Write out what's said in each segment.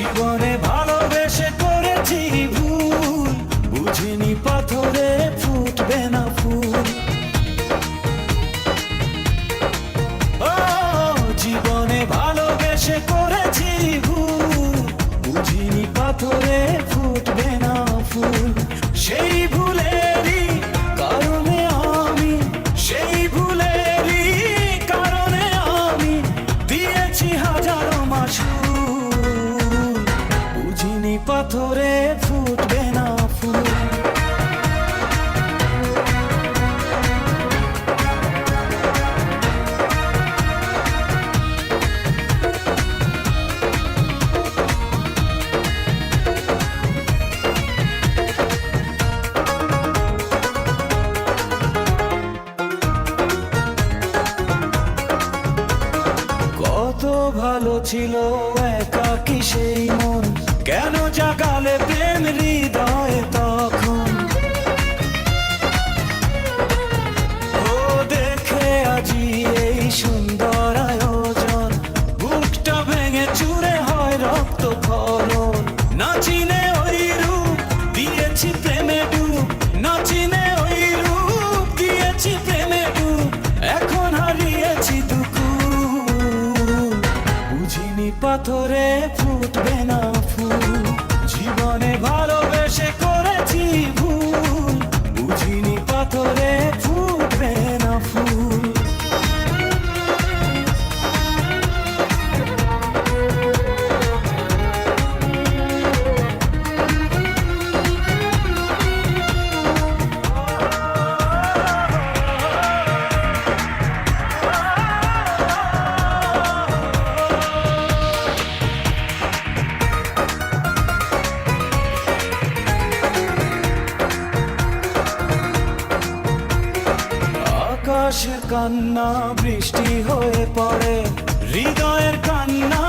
জীবনে পাথরে ফুটবে না ফুল। কত ভালো ছিল একা কিসে পাথরে ফুটবে না ফুল। জীবনে ভালোবেসে আকাশ কান্না বৃষ্টি হয়ে পড়ে হৃদয়ের কান্না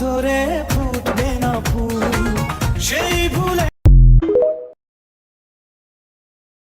ধরে ফুটবে না ফুল সেই ভুলে